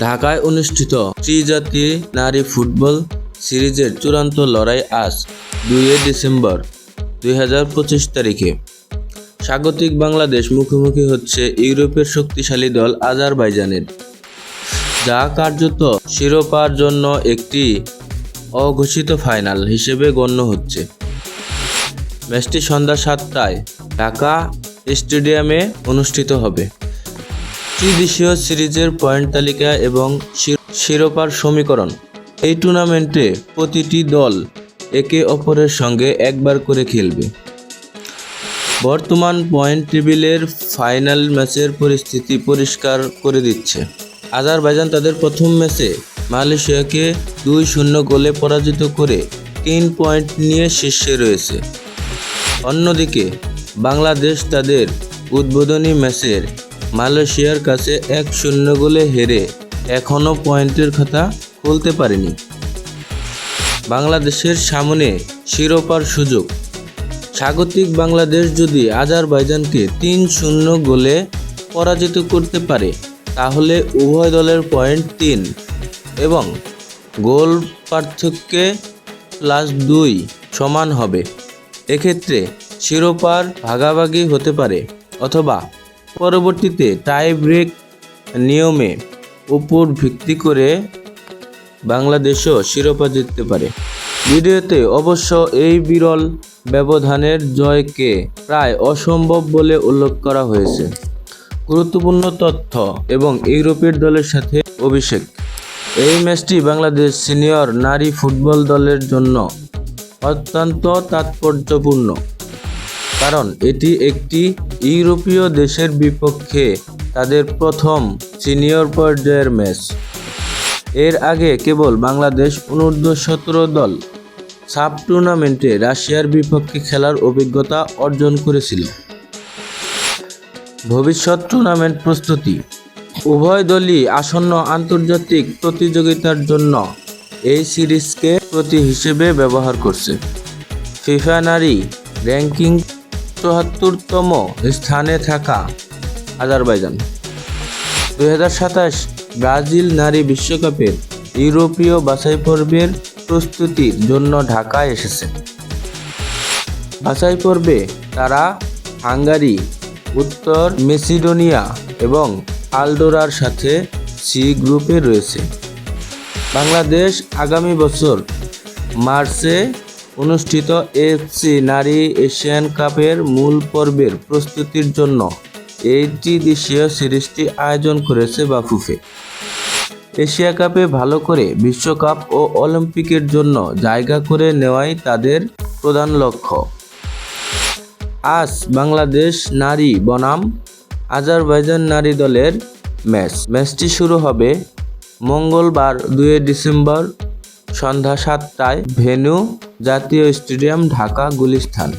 ঢাকায় অনুষ্ঠিত ত্রিজাতীয় নারী ফুটবল সিরিজের চূড়ান্ত লড়াই আজ দুই ডিসেম্বর দুই হাজার পঁচিশ তারিখে। স্বাগতিক বাংলাদেশ মুখোমুখি হচ্ছে ইউরোপের শক্তিশালী দল আজারবাইজানের। যা কার্যত শিরোপার জন্য একটি অঘোষিত ফাইনাল হিসেবে গণ্য হচ্ছে। ম্যাচটি সন্ধ্যা সাতটায় ঢাকা স্টেডিয়ামে অনুষ্ঠিত হবে। ত্রিদেশীয় সিরিজের পয়েন্ট তালিকা এবং শির- শিরোপার সমীকরণ। এই টুর্নামেন্টে প্রতিটি দল একে অপরের সঙ্গে একবার করে খেলবে। বর্তমান পয়েন্ট টেবিলের ফাইনাল ম্যাচের পরিস্থিতি পরিষ্কার করে দিচ্ছে। আজারবাইজান তাদের প্রথম ম্যাচে মালয়েশিয়াকে দুই শূন্য গোলে পরাজিত করে তিন পয়েন্ট নিয়ে শীর্ষে রয়েছে। অন্যদিকে বাংলাদেশ তাদের উদ্বোধনী ম্যাচের মালয়েশিয়ার কাছে এক শূন্য গোলে হেরে এখনও পয়েন্টের খাতা খুলতে পারেনি। বাংলাদেশের সামনে শিরোপার সুযোগ। স্বাগতিক বাংলাদেশ যদি আজারবাইজানকে তিন শূন্য গোলে পরাজিত করতে পারে, তাহলে উভয় দলের পয়েন্ট তিন এবং গোল পার্থক্যে প্লাস দুই সমান হবে। এক্ষেত্রে শিরোপার ভাগাভাগি হতে পারে অথবা পরবর্তীতে টাই ব্রেক নিয়মে উপর ভিত্তি করে বাংলাদেশও শিরোপা জিততে পারে। ভিডিওতে অবশ্য এই বিরল ব্যবধানের জয়কে প্রায় অসম্ভব বলে উল্লেখ করা হয়েছে। গুরুত্বপূর্ণ তথ্য এবং ইউরোপের দলের সাথে অভিষেক। এই ম্যাচটি বাংলাদেশ সিনিয়র নারী ফুটবল দলের জন্য অত্যন্ত তাৎপর্যপূর্ণ। কারণ এটি একটি ইউরোপীয় দেশের বিপক্ষে তাদের প্রথম সিনিয়র পর্যায়ের ম্যাচ। এর আগে কেবল বাংলাদেশ অনূর্ধ্ব সতেরো দল সাব টুর্নামেন্টে রাশিয়ার বিপক্ষে খেলার অভিজ্ঞতা অর্জন করেছিল। ভবিষ্যৎ টুর্নামেন্ট প্রস্তুতি। উভয় দলই আসন্ন আন্তর্জাতিক প্রতিযোগিতার জন্য এই সিরিজকে প্রতি হিসেবে ব্যবহার করছে। ফিফা নারী র্যাঙ্কিং চুয়াত্তরতম স্থানে থাকা আজারবাইজান। দুই ব্রাজিল নারী বিশ্বকাপের ইউরোপীয় বাছাই পর্বের প্রস্তুতির জন্য ঢাকায় এসেছে। বাছাই পর্বে তারা হাঙ্গারি, উত্তর মেসিডোনিয়া এবং আলডোরার সাথে সি গ্রুপে রয়েছে। বাংলাদেশ আগামী বছর মার্চে অনুষ্ঠিত এফসি নারী এশিয়ান কাপের মূল পর্বের প্রস্তুতির জন্য এই ত্রিদেশীয় সিরিজটি আয়োজন করেছে বাফুফে। এশিয়া কাপে ভালো করে বিশ্বকাপ ও অলিম্পিকের জন্য জায়গা করে নেওয়াই তাদের প্রধান লক্ষ্য। আজ বাংলাদেশ নারী বনাম আজারবাইজান নারী দলের ম্যাচ। ম্যাচটি শুরু হবে মঙ্গলবার দুই ডিসেম্বর সন্ধ্যা সাতটায়। ভেন্যু জাতীয় স্টেডিয়াম ঢাকা গুলিস্তান